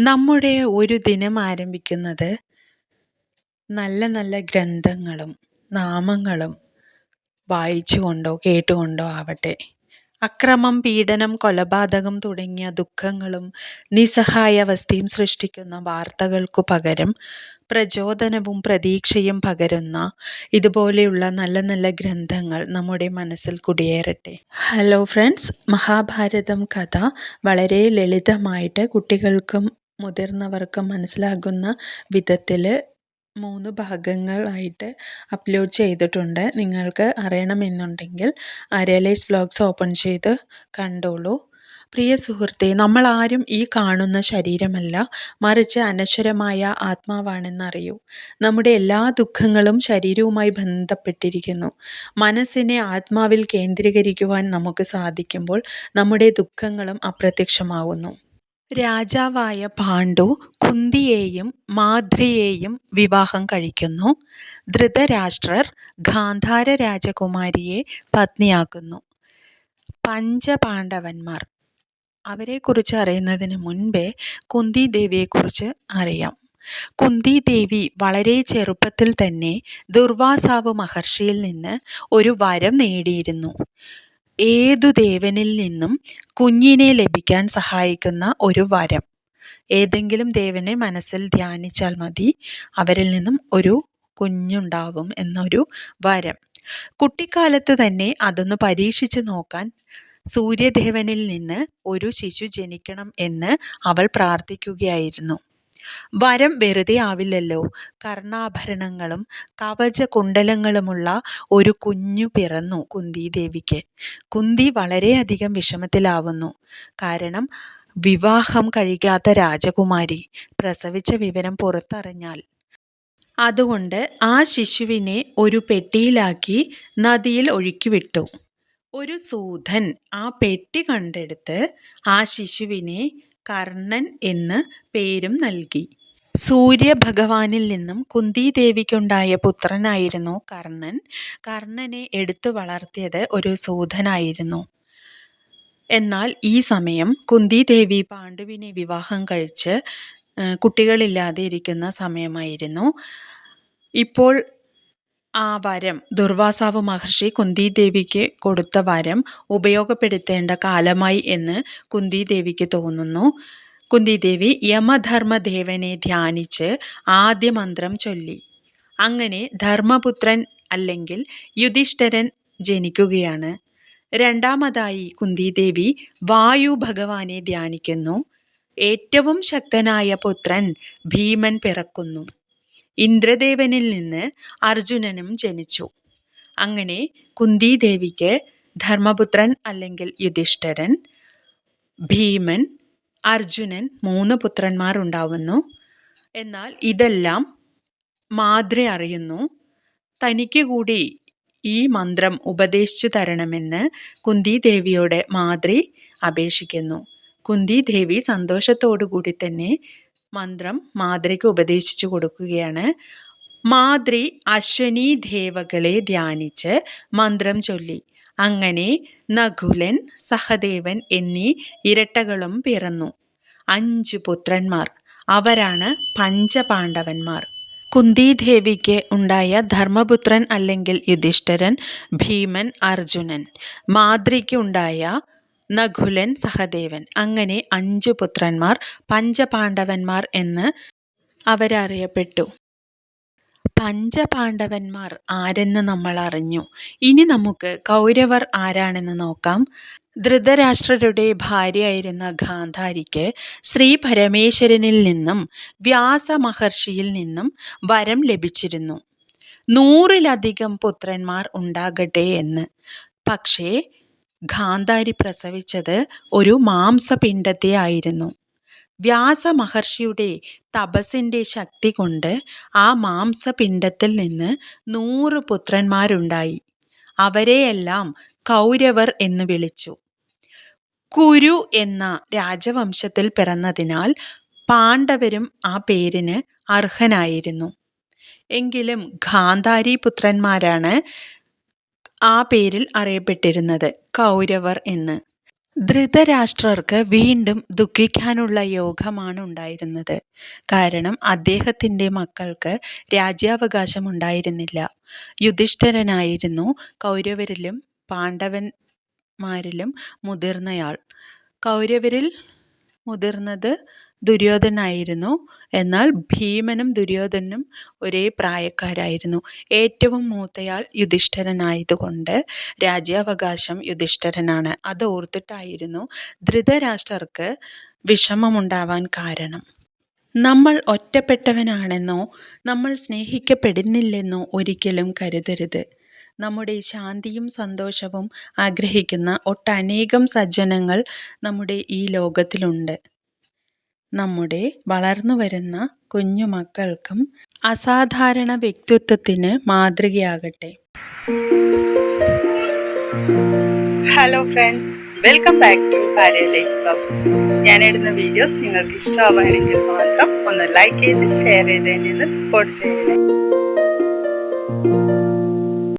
നമ്മുടെ ഒരു ദിനം ആരംഭിക്കുന്നത് നല്ല നല്ല ഗ്രന്ഥങ്ങളും നാമങ്ങളും വായിച്ചുകൊണ്ടോ കേട്ടുകൊണ്ടോ ആവട്ടെ. അക്രമം പീഡനം കൊലപാതകം തുടങ്ങിയ ദുഃഖങ്ങളും നിസ്സഹായാവസ്ഥയും സൃഷ്ടിക്കുന്ന വാർത്തകൾക്കു പകരം പ്രചോദനവും പ്രതീക്ഷയും പകരുന്ന ഇതുപോലെയുള്ള നല്ല നല്ല ഗ്രന്ഥങ്ങൾ നമ്മുടെ മനസ്സിൽ കുടിയേറട്ടെ. ഹലോ ഫ്രണ്ട്സ് മഹാഭാരതം കഥ വളരെ ലളിതമായിട്ട് കുട്ടികൾക്കും മുതിർന്നവർക്കും മനസ്സിലാകുന്ന വിധത്തിൽ മൂന്ന് ഭാഗങ്ങളായിട്ട് അപ്ലോഡ് ചെയ്തിട്ടുണ്ട്. നിങ്ങൾക്ക് അറിയണമെന്നുണ്ടെങ്കിൽ റിയലൈസ് വ്ലോഗ്സ് ഓപ്പൺ ചെയ്ത് കണ്ടോളൂ. പ്രിയ സുഹൃത്തെ ആരും ഈ കാണുന്ന ശരീരമല്ല മറിച്ച് അനശ്വരമായ ആത്മാവാണെന്നറിയൂ. നമ്മുടെ എല്ലാ ദുഃഖങ്ങളും ശരീരവുമായി ബന്ധപ്പെട്ടിരിക്കുന്നു. മനസ്സിനെ ആത്മാവിൽ കേന്ദ്രീകരിക്കുവാൻ നമുക്ക് സാധിക്കുമ്പോൾ നമ്മുടെ ദുഃഖങ്ങളും അപ്രത്യക്ഷമാവുന്നു രാജാവായ പാണ്ഡു കുന്തിയെയും മാധ്രിയെയും വിവാഹം കഴിക്കുന്നു. ധൃതരാഷ്ട്രർ ഗാന്ധാര രാജകുമാരിയെ പത്നിയാക്കുന്നു. പഞ്ചപാണ്ഡവന്മാർ. അവരെക്കുറിച്ച് അറിയുന്നതിന് മുൻപേ കുന്തി ദേവിയെക്കുറിച്ച് അറിയാം. കുന്തി ദേവി വളരെ ചെറുപ്പത്തിൽ തന്നെ ദുർവാസാവ് മഹർഷിയിൽ നിന്ന് ഒരു വരം നേടിയിരുന്നു. ഏതു ദേവനിൽ നിന്നും കുഞ്ഞിനെ ലഭിക്കാൻ സഹായിക്കുന്ന ഒരു വരം. ഏതെങ്കിലും ദേവനെ മനസ്സിൽ ധ്യാനിച്ചാൽ മതി. അവരിൽ നിന്നും ഒരു കുഞ്ഞുണ്ടാവും എന്നൊരു വരം. കുട്ടിക്കാലത്ത് തന്നെ അതൊന്ന് പരീക്ഷിച്ച് നോക്കാൻ സൂര്യദേവനിൽ നിന്ന് ഒരു ശിശു ജനിക്കണം എന്ന് അവൾ പ്രാർത്ഥിക്കുകയായിരുന്നു. വരം വെറുതെ ആവില്ലല്ലോ. കർണാഭരണങ്ങളും കവച കുണ്ടലങ്ങളുമുള്ള ഒരു കുഞ്ഞു പിറന്നു കുന്തി ദേവിക്ക് കുന്തി വളരെയധികം വിഷമത്തിലാവുന്നു. കാരണം വിവാഹം കഴിക്കാത്ത രാജകുമാരി പ്രസവിച്ച വിവരം പുറത്തറിഞ്ഞാൽ. അതുകൊണ്ട് ആ ശിശുവിനെ ഒരു പെട്ടിയിലാക്കി നദിയിൽ ഒഴുക്കിവിട്ടു. ഒരു സൂതൻ ആ പെട്ടി കണ്ടെടുത്ത് ആ ശിശുവിനെ കർണൻ എന്ന് പേരും നൽകി. സൂര്യഭഗവാനിൽ നിന്നും കുന്തിദേവിക്കുണ്ടായ പുത്രനായിരുന്നു കർണൻ. കർണനെ എടുത്തു വളർത്തിയത് ഒരു സൂതനായിരുന്നു. എന്നാൽ ഈ സമയം കുന്തിദേവി പാണ്ഡുവിനെ വിവാഹം കഴിച്ച് കുട്ടികളില്ലാതെ ഇരിക്കുന്ന സമയമായിരുന്നു. ഇപ്പോൾ ആ വരം. ദുർവാസാവ് മഹർഷി കുന്തിദേവിക്ക് കൊടുത്ത വരം ഉപയോഗപ്പെടുത്തേണ്ട കാലമായി എന്ന് കുന്തിദേവിക്ക് തോന്നുന്നു. കുന്തിദേവി യമധർമ്മദേവനെ ധ്യാനിച്ച് ആദ്യ മന്ത്രം ചൊല്ലി. അങ്ങനെ ധർമ്മപുത്രൻ അല്ലെങ്കിൽ യുധിഷ്ഠരൻ ജനിക്കുകയാണ്. രണ്ടാമതായി കുന്തിദേവി വായു ഭഗവാനെ ധ്യാനിക്കുന്നു. ഏറ്റവും ശക്തനായ പുത്രൻ ഭീമൻ പിറക്കുന്നു. ഇന്ദ്രദേവനിൽ നിന്ന് അർജുനനും ജനിച്ചു. അങ്ങനെ കുന്തിദേവിക്ക് ധർമ്മപുത്രൻ അല്ലെങ്കിൽ യുധിഷ്ഠരൻ ഭീമൻ അർജുനൻ മൂന്ന് പുത്രന്മാർ ഉണ്ടാവുന്നു. എന്നാൽ ഇതെല്ലാം മാതൃ അറിയുന്നു. തനിക്ക് കൂടി ഈ മന്ത്രം ഉപദേശിച്ചു തരണമെന്ന് കുന്തിദേവിയോട് മാതൃ അപേക്ഷിക്കുന്നു. കുന്തി ദേവി സന്തോഷത്തോടു കൂടി തന്നെ മന്ത്രം മാതൃക്ക് ഉപദേശിച്ചു കൊടുക്കുകയാണ്. മാതൃ അശ്വനി ദേവകളെ ധ്യാനിച്ച് മന്ത്രം ചൊല്ലി. അങ്ങനെ നകുലൻ സഹദേവൻ എന്നീ ഇരട്ടകളും പിറന്നു. അഞ്ചു പുത്രന്മാർ. അവരാണ് പഞ്ചപാണ്ഡവന്മാർ. കുന്തിദേവിക്ക് ഉണ്ടായ ധർമ്മപുത്രൻ അല്ലെങ്കിൽ യുധിഷ്ഠരൻ ഭീമൻ അർജുനൻ. മാതൃക്ക് ഉണ്ടായ നകുലൻ സഹദേവൻ. അങ്ങനെ അഞ്ചു പുത്രന്മാർ പഞ്ചപാണ്ഡവന്മാർ എന്ന് അവരറിയപ്പെട്ടു. പഞ്ചപാണ്ഡവന്മാർ ആരെന്ന് നമ്മൾ അറിഞ്ഞു. ഇനി നമുക്ക് കൗരവർ ആരാണെന്ന് നോക്കാം. ധൃതരാഷ്ട്രരുടെ ഭാര്യയായിരുന്ന ഗാന്ധാരിക്ക് ശ്രീ പരമേശ്വരനിൽ നിന്നും വ്യാസ മഹർഷിയിൽ നിന്നും വരം ലഭിച്ചിരുന്നു. നൂറിലധികം പുത്രന്മാർ ഉണ്ടാകട്ടെ എന്ന്. പക്ഷേ ഗാന്ധാരി പ്രസവിച്ചത് ഒരു മാംസപിണ്ഡത്തെ ആയിരുന്നു. വ്യാസ മഹർഷിയുടെ തപസ്സിന്റെ ശക്തി കൊണ്ട് ആ മാംസപിണ്ഡത്തിൽ നിന്ന് നൂറ് പുത്രന്മാരുണ്ടായി. അവരെയെല്ലാം കൗരവർ എന്ന് വിളിച്ചു. കുരു എന്ന രാജവംശത്തിൽ പിറന്നതിനാൽ പാണ്ഡവരും ആ പേരിന് അർഹനായിരുന്നു. എങ്കിലും ഗാന്ധാരി പുത്രന്മാരാണ് ആ പേരിൽ അറിയപ്പെട്ടിരുന്നത് കൗരവർ എന്ന്. ധൃതരാഷ്ട്രർക്ക് വീണ്ടും ദുഃഖിക്കാനുള്ള യോഗമാണ് ഉണ്ടായിരുന്നത്. കാരണം അദ്ദേഹത്തിന്റെ മക്കൾക്ക് രാജ്യാവകാശം ഉണ്ടായിരുന്നില്ല. യുധിഷ്ഠിരനായിരുന്നു കൗരവരിലും പാണ്ഡവന്മാരിലും മുതിർന്നയാൾ. കൗരവരിൽ മുതിർന്നത് ദുര്യോധനായിരുന്നു. എന്നാൽ ഭീമനും ദുര്യോധനും ഒരേ പ്രായക്കാരായിരുന്നു. ഏറ്റവും മൂത്തയാൾ യുധിഷ്ഠിരനായതുകൊണ്ട് രാജ്യാവകാശം യുധിഷ്ഠരനാണ്. അത് ഓർത്തിട്ടായിരുന്നു ധൃതരാഷ്ട്രർക്ക് വിഷമമുണ്ടാവാൻ കാരണം. നമ്മൾ ഒറ്റപ്പെട്ടവനാണെന്നോ നമ്മൾ സ്നേഹിക്കപ്പെടുന്നില്ലെന്നോ ഒരിക്കലും കരുതരുത്. നമ്മുടെ ശാന്തിയും സന്തോഷവും ആഗ്രഹിക്കുന്ന ഒട്ടനേകം സജ്ജനങ്ങൾ നമ്മുടെ ഈ ലോകത്തിലുണ്ട്. നമ്മുടെ വളർന്നു വരുന്ന കുഞ്ഞു മക്കൾക്കും അസാധാരണ വ്യക്തിത്വത്തിന് മാതൃകയാകട്ടെ. Hello friends welcome back to paradise blogs ഇടുന്ന വീഡിയോസ് നിങ്ങൾക്ക് ഇഷ്ടമാവുകയാണെങ്കിൽ മാത്രം ഒന്ന് ലൈക്ക് ചെയ്ത് ഷെയർ ചെയ്ത് എന്നെ സപ്പോർട്ട് ചെയ്യണേ.